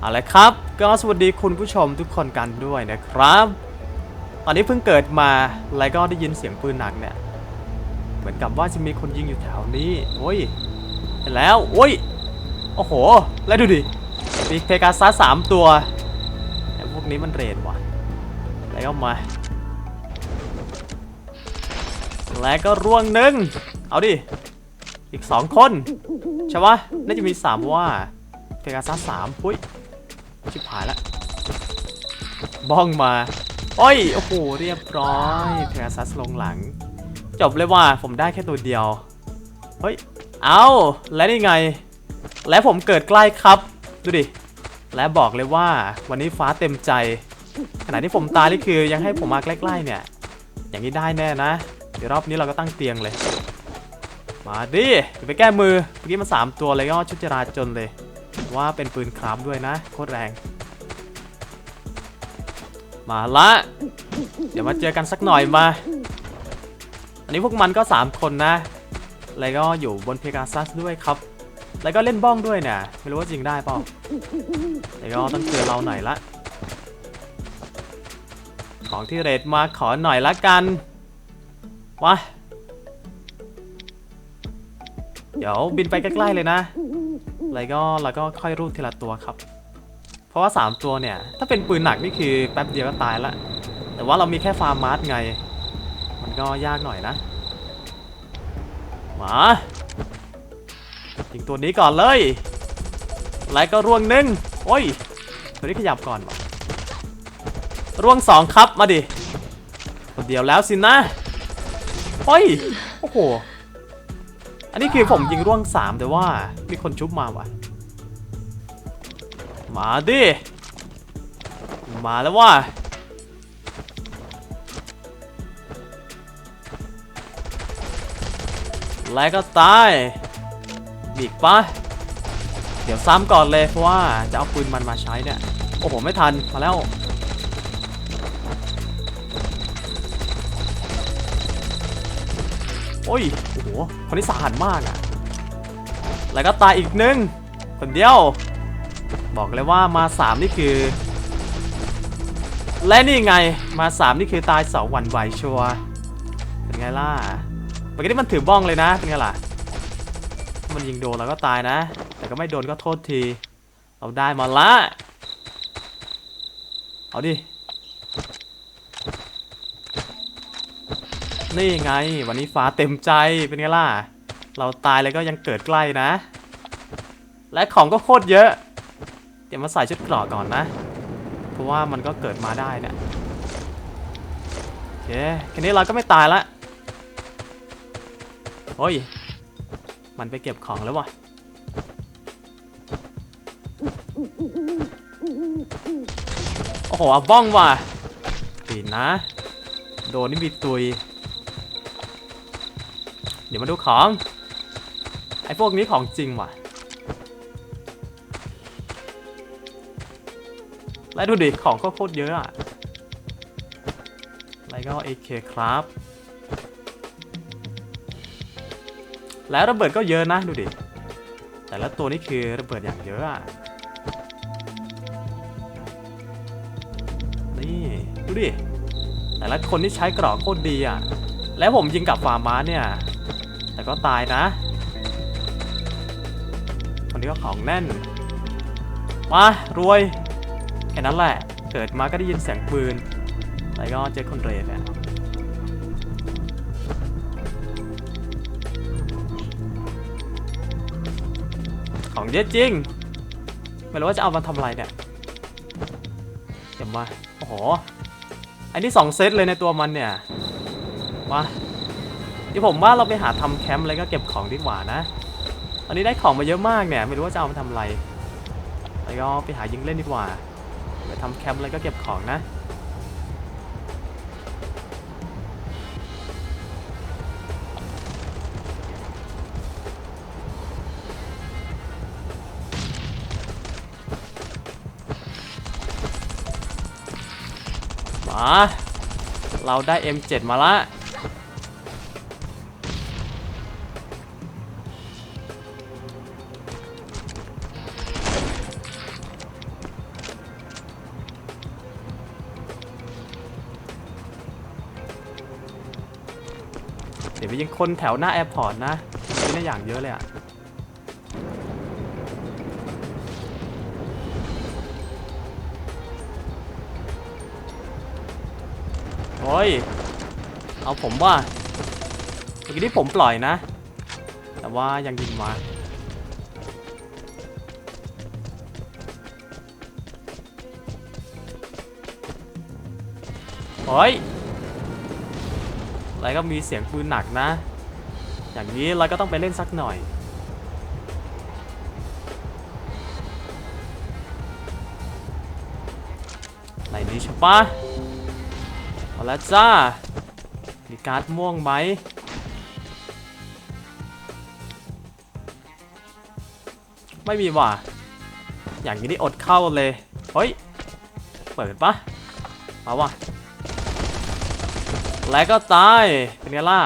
เอาละครับ ก็สวัสดีคุณผู้ชมทุกคนกันด้วยนะครับ ตอนนี้เพิ่งเกิดมาแล้วก็ได้ยินเสียงปืนหนักเนี่ย เหมือนกับว่าจะมีคนยิงอยู่แถวนี้โอ้ยเห็นแล้วโอ้ยโอ้โห แล้วดูดิมีเพกาซัสสามตัวไอ้พวกนี้มันเรนว่ะแล้วก็มาแล้วก็ร่วงหนึ่งเอาดิ อีกสองคน ใช่ปะน่าจะมีสามว่าเพกาซัสสามหุ้ย ชิบหายละ บ้องมาโอ้ย โอ้โห เรียบร้อยเพกาซัสลงหลัง จบเลยว่าผมได้แค่ตัวเดียว เฮ้ย เอาและนี่ไง และผมเกิดใกล้ครับ ดูดิ และบอกเลยว่าวันนี้ฟ้าเต็มใจ ขณะที่ผมตายนี่คือยังให้ผมมาใกล้ๆเนี่ย อย่างนี้ได้แน่นะ เดี๋ยวรอบนี้เราก็ตั้งเตียงเลย มาดิ ไปแก้มือ เมื่อกี้มันสามตัวเลยก็ชุดจราจนเลย ว่าเป็นปืนคราฟด้วยนะ โคตรแรง มาละ เดี๋ยวมาเจอกันสักหน่อยมา อันนี้พวกมันก็ 3 คนนะ แล้วก็อยู่บนเพกาซัสด้วยครับ แล้วก็เล่นบ้องด้วยเนี่ย ไม่รู้ว่าจริงได้เปล่าแล้วก็ต้องเตือนเราหน่อยละ ของที่เรทมาขอหน่อยละกันวะ เดี๋ยวบินไปใกล้ๆเลยนะแล้วก็เราก็ค่อยรูดทีละตัวครับ เพราะว่า 3 ตัวเนี่ย ถ้าเป็นปืนหนักนี่คือแป๊บเดียวก็ตายละ แต่ว่าเรามีแค่ฟาร์มมาร์สไง มันก็ยากหน่อยนะ มายิงตัวนี้ก่อนเลยแล้วก็ร่วงหนึ่งโอ้ย ตัวนี้ขยับก่อนร่วงสองครับ มาดิคนเดียวแล้วสินะโอ้ย โอ้โห นนี้คือผมยิงร่วงสามแต่ว่ามีคนชุบมาว่ะ มาดิ มาแล้วว่าแล้วก็ตายบีกปะเดี๋ยวซ้ำก่อนเลยเพราะว่าจะเอาปืนมันมาใช้เนี่ย โอ้โห ไม่ทัน มาแล้ว โอ้ย โอ้โห คนนี้สาหัสมากอะ่ะ แล้วก็ตายอีกหนึ่งคนเดียว บอกเลยว่ามาสามนี่คือ และนี่ไง มาสามนี่คือตายสองวันไหวชัวเป็นไงล่ะเมื่อกี้มันถือบ้องเลยนะ เป็นไงล่ะ มันยิงโดนแล้วก็ตายนะ แต่ก็ไม่โดนก็โทษที เราได้มาละ เอาดิ นี่ไง วันนี้ฟ้าเต็มใจเป็นไงล่ะ เราตายแล้วก็ยังเกิดใกล้นะ และของก็โคตรเยอะ เดี๋ยวมาใส่ชุดเกราะก่อนนะ เพราะว่ามันก็เกิดมาได้เนี่ยโอเคแค่นี้เราก็ไม่ตายละโอ้ย มันไปเก็บของแล้ววะโอ้โหอบ้องว่ะปีนนะ โดนนี่มีตุย เดี๋ยวมาดูของ ไอ้พวกนี้ของจริงว่ะ แล้วดูดิของก็โคตรเยอะอะแล้วก็ AK ครับ แล้วระเบิดก็เยอะนะดูดิ แต่ละตัวนี่คือระเบิดอย่างเยอะอะนี่ดูดิ แต่ละคนที่ใช้กรอกโคตรดีอะ แล้วผมยิงกับฟาร์มาสเนี่ย ก็ตายนะคนนี้ก็ของแน่น มารวย แค่นั้นแหละ เกิดมาก็ได้ยินเสียงปืนแล้วก็เจอคนเรนเนี่ยของเยอะจริง ไม่รู้ว่าจะเอามาทำอะไรเนี่ยเดี๋ยวมา โอ้โห อันนี้สองเซตเลยในตัวมันเนี่ย มา เดี๋ยวผมว่าเราไปหาทำแคมป์อะไรก็เก็บของดีกว่านะตอนนี้ได้ของมาเยอะมากเนี่ย ไม่รู้ว่าจะเอามาทำอะไรแล้วก็ไปหายิงเล่นดีกว่า ไปทำแคมป์อะไรก็เก็บของนะ มา เราได้ M7 มาละ เดี๋ยวไปยิงคนแถวหน้าแอร์พอร์ตนะมีได้าอย่างเยอะเลยอะโอ้ย เอาผมว่าเมื่อกี้ที่ผมปล่อยนะ แต่ว่ายังยิงมาโอ้ย อะไรก็มีเสียงปืนหนักนะ อย่างนี้เราก็ต้องไปเล่นสักหน่อย ไหนนี้ใช่ปะเอาละจ้า มีการ์ดม่วงไหมไม่มีว่ะ อย่างนี้นี่อดเข้าเลย เฮ้ย เปิดปะเอาว่ะ แล้วก็ตาย เป็นไงล่ะ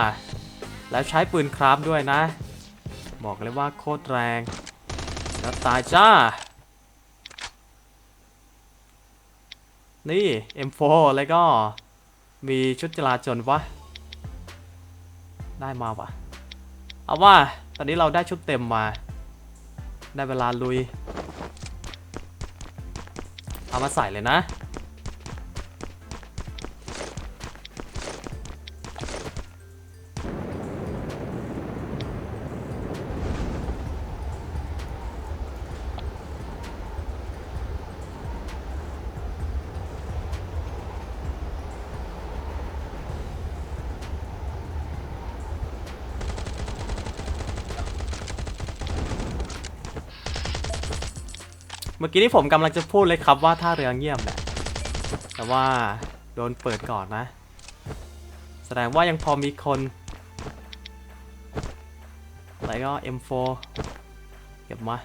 แล้วใช้ปืนคราฟด้วยนะ บอกเลยว่าโคตรแรง แล้วตายจ้า นี่ M4 แล้วก็มีชุดจราจรวะ ได้มาวะเอาว่า ตอนนี้เราได้ชุดเต็มมา ได้เวลาลุย เอามาใส่เลยนะ มื่อกี้ที่ผมกำลังจะพูดเลยครับว่าท่าเรือเงียบแหละ แต่ว่าโดนเปิดก่อนนะ แสดงว่ายังพอมีคนแล้วก็ M4 เก็บมา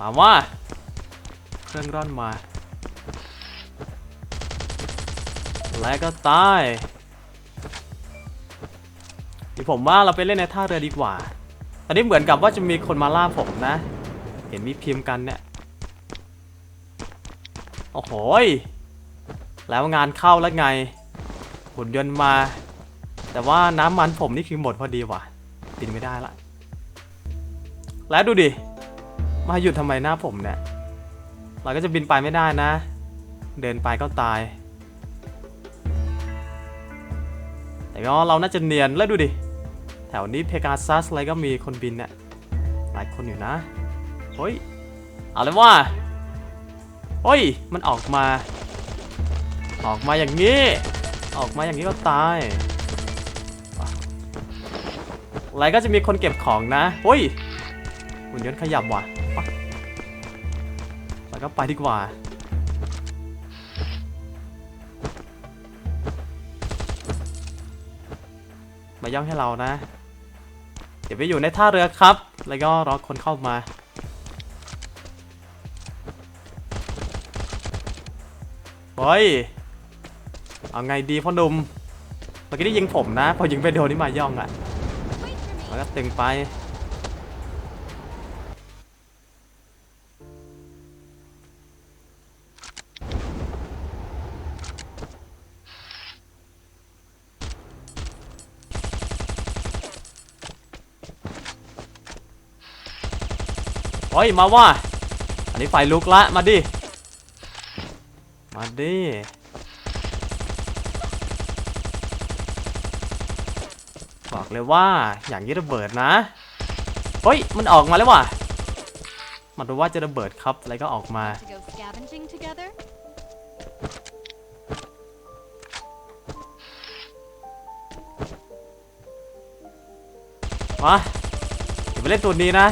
มาว่าเครื่องร่อนมา และก็ตาย ผมว่าเราไปเล่นในท่าเรือดีกว่า ตอนนี้เหมือนกับว่าจะมีคนมาล่าผมนะ เห็นมีพิมพ์กันเนี่ย โอ้โหแล้วงานเข้าแล้วไง หุ่นยนต์มา แต่ว่าน้ำมันผมนี่คือหมดพอดีว่ะบินไม่ได้ละ แล้วดูดิ มาหยุดทำไมหน้าผมเนี่ย เราก็จะบินไปไม่ได้นะ เดินไปก็ตายแต่ก็เราน่าจะเนียนแล้วดูดิ แถวนี้เพกาซัสอะไรก็มีคนบินเนี่ยหลายคนอยู่นะ เฮ้ย เอาเลยว่าเฮ้ย มันออกมา ออกมาอย่างนี้ ออกมาอย่างนี้ก็ตายอะไรก็จะมีคนเก็บของนะเฮ้ยหุ่นยนต์ขยับว่ะแล้วก็ไปดีกว่ามาย่องให้เรานะ เดี๋ยวไปอยู่ในท่าเรือครับ แล้วก็รอคนเข้ามา เฮ้ย เอาไงดีพ่อหนุ่มเมื่อกี้ได้ยิงผมนะ พอยิงไปโดนนี่มาย่องอะ่ะแล้วก็ตึงไป ฮ้ยมาว่า อันนี้ไฟลุกละ มาดิ มาดิบอกเลยว่าอย่างนี้ระเบิดนะ เฮ้ย มันออกมาแล้วว่ะ มันรู้ว่าจะระเบิดครับแล้วก็ออกมา To go scavenging together? มาเดี๋ยวไปเล่นตัวนี้นะ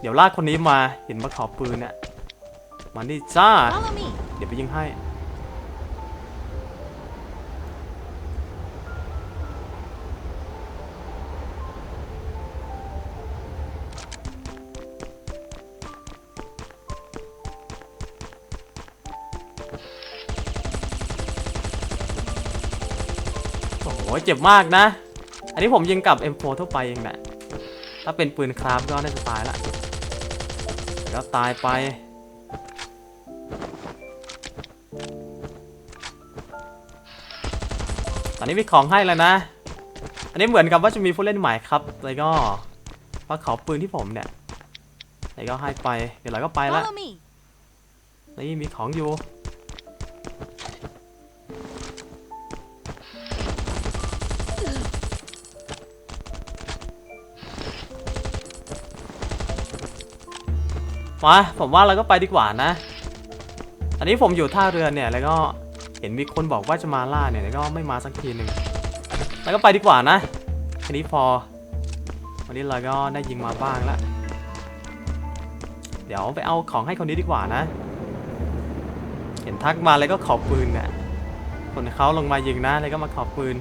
เดี๋ยวลากคนนี้มาเห็นมาขอปืนเนี่ยมานี่จ้า Follow me. เดี๋ยวไปยิงให้ โอ้โหเจ็บมากนะ อันนี้ผมยิงกับ M4 ทั่วไปเองแหละถ้าเป็นปืนคราฟก็น่าจะตายละ แล้วตายไปตอนนี้มีของให้แล้วนะ อันนี้เหมือนกับว่าจะมีผู้เล่นใหม่ครับ แล้วก็มาขอปืนที่ผมเนี่ย แล้วก็ให้ไป เดี๋ยวเราก็ไปละนี่มีของอยู่ มาผมว่าเราก็ไปดีกว่านะ อันนี้ผมอยู่ท่าเรือเนี่ยแล้วก็เห็นมีคนบอกว่าจะมาล่าเนี่ยแล้วก็ไม่มาสักทีหนึ่งแล้วก็ไปดีกว่านะแค่นี้พอ วันนี้เราก็ได้ยิงมาบ้างล้วเดี๋ยวไปเอาของให้คนนี้ดีกว่านะ เห็นทักมาแล้วก็ขอปืนเนี่ยคนเขาลงมายิงนะแล้วก็มาขอปืน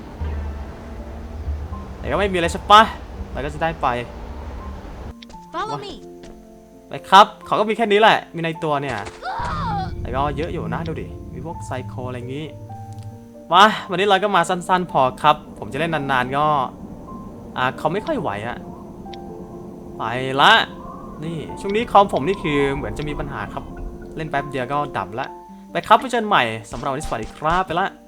แต่ก็ไม่มีอะไรใช่ปะเราก็จะได้ไป Follow me. ไปครับเขาก็มีแค่นี้แหละ มีในตัวเนี่ยแต่ก็เยอะอยู่นะดูดิ มีพวกไซโคอะไรอย่างงี้ มาวันนี้เราก็มาสั้นๆพอครับ ผมจะเล่นนานๆก็ อ่าเขาไม่ค่อยไหวอะไปละ นี่ช่วงนี้คอมผมนี่คือเหมือนจะมีปัญหาครับ เล่นแป๊บเดียวก็ดับละ ไปครับไปเจอนใหม่สำหรับวันนี้สวัสดีครับไปละ